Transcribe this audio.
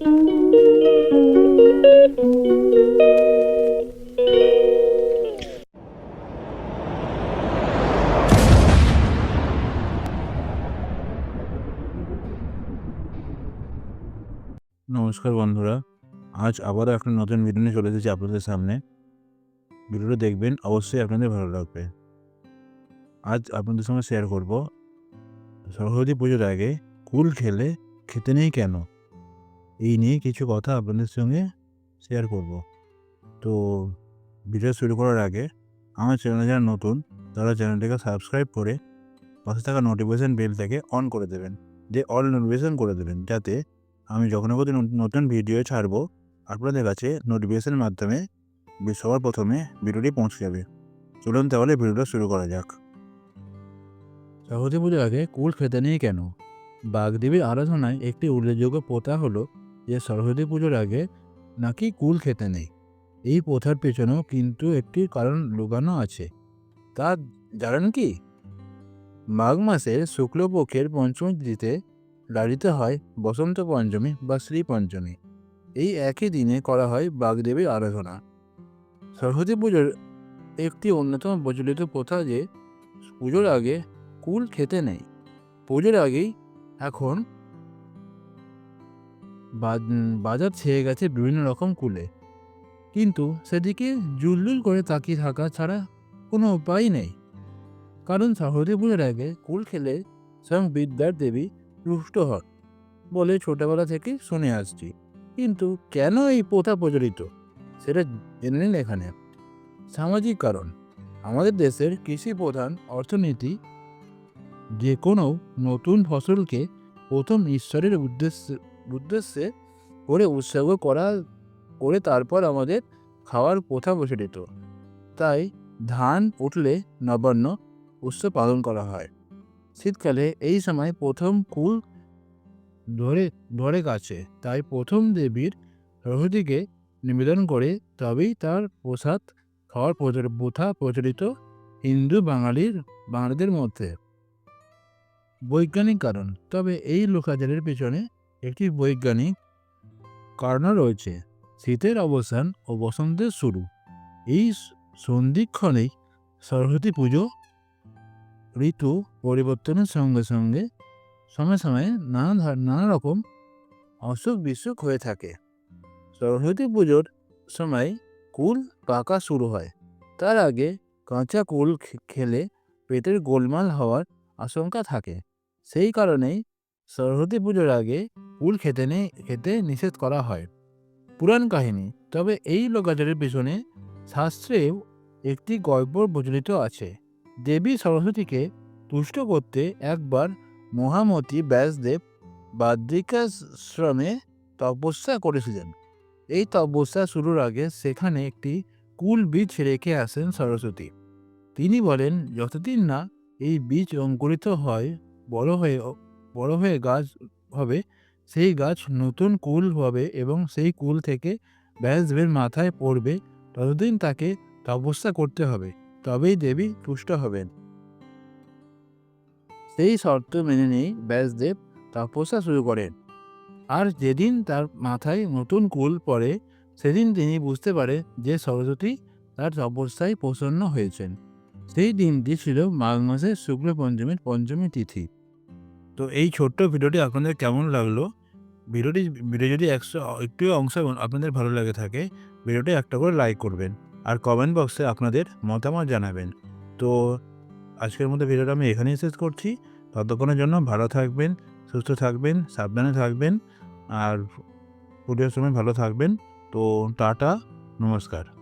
নমস্কার বন্ধুরা, আজ আবারও একটা নতুন ভিডিও নিয়ে চলে এসেছি আপনাদের সামনে। ভিডিওটা দেখবেন, অবশ্যই আপনাদের ভালো লাগবে। আজ আপনাদের সঙ্গে শেয়ার করব। সরস্বতী পুজোর আগে কুল খেলে, খেতে নেই কেন? এই নিয়ে কিছু কথা আপনাদের সঙ্গে শেয়ার করব। তো ভিডিও শুরু করার আগে আমার চ্যানেলে যারা নতুন, তারা চ্যানেলটাকে সাবস্ক্রাইব করে পাশে থাকা নোটিফিকেশান বেলটাকে অন করে দেবেন। যে অল নোটিফিকেশান করে দেবেন, যাতে আমি যখন কোনো নতুন ভিডিও ছাড়বো, আপনাদের কাছে নোটিফিকেশনের মাধ্যমে সবার প্রথমে ভিডিওটি পৌঁছে যাবে। চলুন তাহলে ভিডিওটা শুরু করা যাক। সরস্বতী পুজোর আগে কুল খেতে নেই কেন? বাগদেবীর আরাধনায় একটি উল্লেখযোগ্য প্রথা হলো যে সরস্বতী পুজোর আগে নাকি কুল খেতে নেই। এই প্রথার পেছনেও কিন্তু একটি কারণ লুকানো আছে। তা জানেন কি? মাঘ মাসের শুক্লপক্ষের পঞ্চমী তিথিতে লালিত হয় বসন্ত পঞ্চমী বা শ্রী পঞ্চমী। এই একই দিনে করা হয় বাগদেবীর আরাধনা। সরস্বতী পুজোর একটি অন্যতম প্রচলিত প্রথা যে, পুজোর আগে কুল খেতে নেই। পুজোর আগেই এখন বাজার ছেয়ে গেছে বিভিন্ন রকম কুলে। কিন্তু সেদিকে জুলজুল করে তাকিয়ে থাকা ছাড়া কোনো উপায় নেই। কারণ সরস্বতী পুজোর আগে কুল খেলে স্বয়ং বিদ্যার দেবী রুষ্ট হন বলে ছোটবেলা থেকে শুনে আসছি। কিন্তু কেন এই প্রথা প্রচলিত? সেটা জেনে নিন এখানে। সামাজিক কারণ। আমাদের দেশের কৃষি প্রধান অর্থনীতি যে কোনো নতুন ফসলকে প্রথম ঈশ্বরের উদ্দেশ্যে উদ্দেশ্যে করে উৎসর্গ করা, করে তারপর আমাদের খাওয়ার প্রথা প্রচলিত তাই ধান উঠলে নবান্ন উৎসব পালন করা হয়। শীতকালে এই সময় প্রথম কুল ধরে ধরে গাছে। তাই প্রথম দেবীর সরস্বতীকে নিবেদন করে তবেই তার প্রসাদ খাওয়ার প্রথা প্রচলিত হিন্দু বাঙালির, বাঙালিদের মধ্যে। বৈজ্ঞানিক কারণ। তবে এই লোকাচারের পেছনে একটি বৈজ্ঞানিক কারণ রয়েছে। শীতের অবসান ও বসন্তের শুরু। এই সন্ধিক্ষণেই সরস্বতী পুজো ঋতু পরিবর্তনের সঙ্গে সঙ্গে সময়ে সময়ে নানা নানা রকম অসুখ বিসুখ হয়ে থাকে। সরস্বতী পুজোর সময় কুল পাকা শুরু হয়। তার আগে কাঁচা কুল খেলে পেটের গোলমাল হওয়ার আশঙ্কা থাকে। সেই কারণেই সরস্বতী পুজোর আগে কুল খেতে নেই খেতে নিষেধ করা হয়। পুরাণ কাহিনী। তবে এই লোকাচারের পেছনে শাস্ত্রেও একটি গল্প প্রচলিত আছে। দেবী সরস্বতীকে তুষ্ট করতে একবার মহামতি ব্যাসদেব বাদ্রিকাশ্রমে তপস্যা করেছিলেন। এই তপস্যা শুরুর আগে সেখানে একটি কুল বীজ রেখে আসেন সরস্বতী। তিনি বলেন, যতদিন না এই বীজ অঙ্কুরিত হয়, বড় হয়ে বড় হয়ে গাছ হবে সেই গাছ নতুন কুল হবে এবং সেই কুল থেকে ব্যাসদেবের মাথায় পড়বে। ততদিন তাকে তপস্যা করতে হবে, তবেই দেবী তুষ্ট হবেন। সেই শর্ত মেনে নিয়ে ব্যাসদেব তপস্যা শুরু করেন। আর যেদিন তার মাথায় নতুন কুল পড়ে, সেদিন তিনি বুঝতে পারে যে সরস্বতী তার তপস্যায় প্রসন্ন হয়েছেন। সেই দিনটি ছিল মাঘ মাসের শুক্ল পঞ্চমীর পঞ্চমী তিথি। তো এই ছোট্ট ভিডিওটি আপনাদের কেমন লাগল? ভিডিওটি, ভিডিও যদি একশো, একটু অংশ আপনাদের ভালো লাগে থাকে, ভিডিওটি একটা করে লাইক করবেন আর কমেন্ট বক্সে আপনাদের মতামত জানাবেন। তো আজকের মতো ভিডিওটা আমি এখানেই শেষ করছি। ততক্ষণের জন্য ভালো থাকবেন, সুস্থ থাকবেন, সাবধানে থাকবেন আর পুজোর সময় ভালো থাকবেন। তো টাটা, নমস্কার।